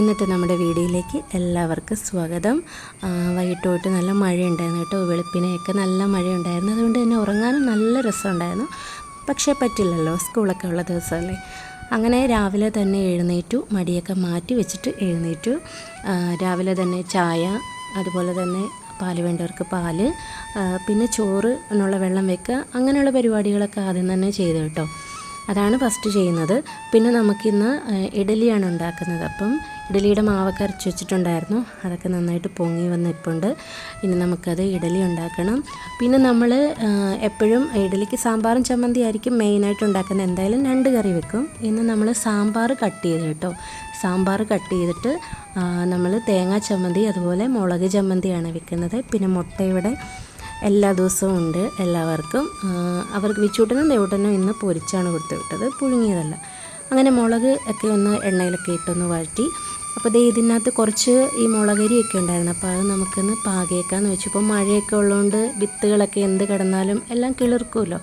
ഇന്നത്തെ നമ്മുടെ വീഡിയോയിലേക്ക് എല്ലാവർക്കും സ്വാഗതം. വൈകിട്ടോട്ട് നല്ല മഴയുണ്ടായിരുന്നു കേട്ടോ. വെളുപ്പിനെയൊക്കെ നല്ല മഴയുണ്ടായിരുന്നു. അതുകൊണ്ട് തന്നെ ഉറങ്ങാനും നല്ല രസമുണ്ടായിരുന്നു. പക്ഷേ പറ്റില്ലല്ലോ സ്കൂളൊക്കെ ഉള്ള ദിവസമല്ലേ. അങ്ങനെ രാവിലെ തന്നെ എഴുന്നേറ്റു മടിയൊക്കെ മാറ്റി വെച്ചിട്ട് എഴുന്നേറ്റു. രാവിലെ തന്നെ ചായ അതുപോലെ തന്നെ പാൽ വേണ്ടവർക്ക് പാൽ പിന്നെ ചോറ് എന്നുള്ള വെള്ളം വെക്കുക അങ്ങനെയുള്ള പരിപാടികളൊക്കെ ആദ്യം തന്നെ ചെയ്തു കേട്ടോ. അതാണ് ഫസ്റ്റ് ചെയ്യുന്നത്. പിന്നെ നമുക്കിന്ന് ഇഡലിയാണ് ഉണ്ടാക്കുന്നത്. അപ്പം ഇഡലിയുടെ മാവൊക്കെ അരച്ച് വെച്ചിട്ടുണ്ടായിരുന്നു. അതൊക്കെ നന്നായിട്ട് പൊങ്ങി വന്ന് നിൽപ്പുണ്ട് ഇനി നമുക്കത് ഇഡലി ഉണ്ടാക്കണം. പിന്നെ നമ്മൾ എപ്പോഴും ഇഡലിക്ക് സാമ്പാറും ചമ്മന്തി ആയിരിക്കും മെയിനായിട്ട് ഉണ്ടാക്കുന്നത്. എന്തായാലും രണ്ട് കറി വെക്കും. ഇന്ന് നമ്മൾ സാമ്പാർ കട്ട് ചെയ്ത് കേട്ടോ. സാമ്പാർ കട്ട് ചെയ്തിട്ട് നമ്മൾ തേങ്ങാ ചമ്മന്തി അതുപോലെ മുളക് ചമ്മന്തിയാണ് വെക്കുന്നത്. പിന്നെ മുട്ടയുടെ എല്ലാ ദിവസവും ഉണ്ട് എല്ലാവർക്കും. അവർക്ക് വിച്ചൂട്ടനും ദേവൂട്ടനും ഇന്ന് പൊരിച്ചാണ് കൊടുത്തു വിട്ടത്. പുഴുങ്ങിയതല്ല. അങ്ങനെ മുളക് ഒക്കെ ഒന്ന് എണ്ണയിലൊക്കെ ഇട്ടൊന്ന് വഴറ്റി അപ്പോൾ ദേ ഇതിനകത്ത് കുറച്ച് ഈ മുളകരിയൊക്കെ ഉണ്ടായിരുന്നു. അപ്പോൾ അത് നമുക്കൊന്ന് പാകയേക്കാന്ന് വെച്ചു. ഇപ്പോൾ മഴയൊക്കെ ഉള്ളതുകൊണ്ട് വിത്തുകളൊക്കെ എന്ത് കിടന്നാലും എല്ലാം കിളിർക്കുമല്ലോ.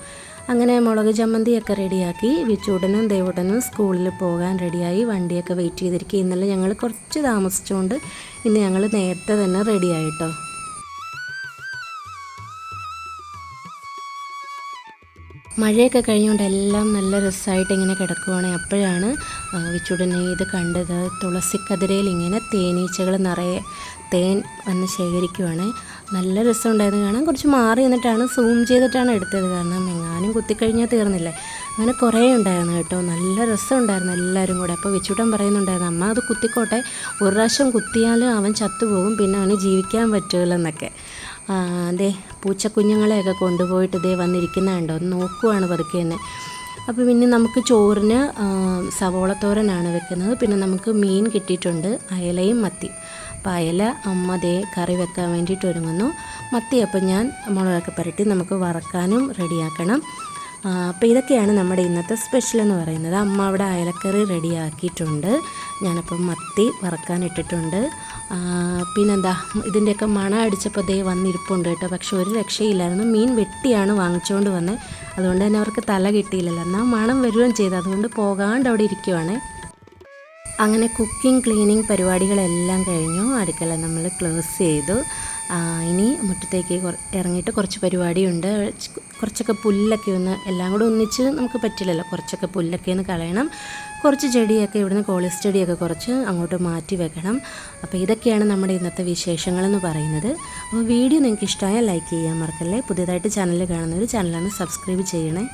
അങ്ങനെ മുളക് ചമ്മന്തിയൊക്കെ റെഡിയാക്കി വിച്ചുടനും ദേവുടനും സ്കൂളിൽ പോകാൻ റെഡിയായി. വണ്ടിയൊക്കെ വെയിറ്റ് ചെയ്തിരിക്കുക ഇന്നലെ ഞങ്ങൾ കുറച്ച് താമസിച്ചുകൊണ്ട് ഇന്ന് ഞങ്ങൾ നേരത്തെ തന്നെ റെഡിയായിട്ടോ മഴയൊക്കെ കഴിഞ്ഞുകൊണ്ട് എല്ലാം നല്ല രസമായിട്ട് ഇങ്ങനെ കിടക്കുവാണ്. അപ്പോഴാണ് വിച്ചുടനെ ഇത് കണ്ടത്. തുളസിക്കതിരയിൽ ഇങ്ങനെ തേനീച്ചകൾ നിറയെ തേൻ വന്ന് ശേഖരിക്കുവാണ്. നല്ല രസം ഉണ്ടായിരുന്നു കാണാൻ. കുറച്ച് മാറി നിന്നിട്ടാണ് സൂം ചെയ്തിട്ടാണ് എടുത്തത്. കാരണം എങ്ങാനും കുത്തിക്കഴിഞ്ഞാൽ തീർന്നില്ലേ. അങ്ങനെ കുറേ ഉണ്ടായിരുന്നു കേട്ടോ. നല്ല രസം ഉണ്ടായിരുന്നു എല്ലാവരും കൂടെ. അപ്പോൾ വിച്ചുട്ടൻ പറയുന്നുണ്ടായിരുന്നു അമ്മ അത് കുത്തിക്കോട്ടെ. ഒരു പ്രാവശ്യം കുത്തിയാലും അവൻ ചത്തുപോകും. പിന്നെ അവന് ജീവിക്കാൻ പറ്റുമല്ലെന്നൊക്കെ ആ, ദേ പൂച്ചക്കുഞ്ഞുങ്ങളെയൊക്കെ കൊണ്ടുപോയിട്ട് ഇതേ വന്നിരിക്കുന്ന കണ്ടോ നോക്കുവാണ് പതുക്കെ തന്നെ അപ്പോൾ പിന്നെ നമുക്ക് ചോറിന് സവോള സവോളത്തോരനാണ് വെക്കുന്നത്. പിന്നെ നമുക്ക് മീൻ കിട്ടിയിട്ടുണ്ട് അയലയും മത്തി. അപ്പോൾ അയല അമ്മ ദേ കറി വെക്കാൻ വേണ്ടിയിട്ട് ഒരുങ്ങുന്നു. മത്തി അപ്പം ഞാൻ മുളകൊക്കെ പുരട്ടി നമുക്ക് വറക്കാനും റെഡിയാക്കണം. അപ്പോൾ ഇതൊക്കെയാണ് നമ്മുടെ ഇന്നത്തെ സ്പെഷ്യൽ എന്ന് പറയുന്നത്. അമ്മ അവിടെ അയലക്കറി റെഡിയാക്കിയിട്ടുണ്ട്. ഞാനപ്പം മത്തി വറക്കാനിട്ടിട്ടുണ്ട്. പിന്നെന്താ ഇതിന്റെയൊക്കെ മണ അടിച്ചപ്പോൾ ദേ വന്നിരിപ്പുണ്ട് കേട്ടോ. പക്ഷെ ഒരു രക്ഷയില്ലായിരുന്നു. മീൻ വെട്ടിയാണ് വാങ്ങിച്ചുകൊണ്ട് വന്നത് അതുകൊണ്ട് തന്നെ അവർക്ക് തല കിട്ടിയില്ലല്ലോ. എന്നാൽ മണം വരുകയും ചെയ്തു. അതുകൊണ്ട് പോകാണ്ട് അവിടെ ഇരിക്കുവാണ്. അങ്ങനെ കുക്കിംഗ് ക്ലീനിങ് പരിപാടികളെല്ലാം കഴിഞ്ഞു. അടുക്കള നമ്മൾ ക്ലോസ് ചെയ്തു. ഇനി മുറ്റത്തേക്ക് ഇറങ്ങിയിട്ട് കുറച്ച് പരിപാടിയുണ്ട്. കുറച്ചൊക്കെ പുല്ലൊക്കെ ഒന്ന് എല്ലാം കൂടെ ഒന്നിച്ച് നമുക്ക് പറ്റില്ലല്ലോ. കുറച്ചൊക്കെ പുല്ലൊക്കെ ഒന്ന് കളയണം. കുറച്ച് ചെടിയൊക്കെ ഇവിടുന്ന് കോളേജ് ചെടിയൊക്കെ കുറച്ച് അങ്ങോട്ട് മാറ്റി വെക്കണം. അപ്പോൾ ഇതൊക്കെയാണ് നമ്മുടെ ഇന്നത്തെ വിശേഷങ്ങളെന്ന് പറയുന്നത്. അപ്പോൾ വീഡിയോ നിങ്ങൾക്ക് ഇഷ്ടമായാൽ ലൈക്ക് ചെയ്യാൻ മറക്കല്ലേ? പുതിയതായിട്ട് ചാനൽ കാണുന്നവർ ചാനലാണ് സബ്സ്ക്രൈബ് ചെയ്യണേ.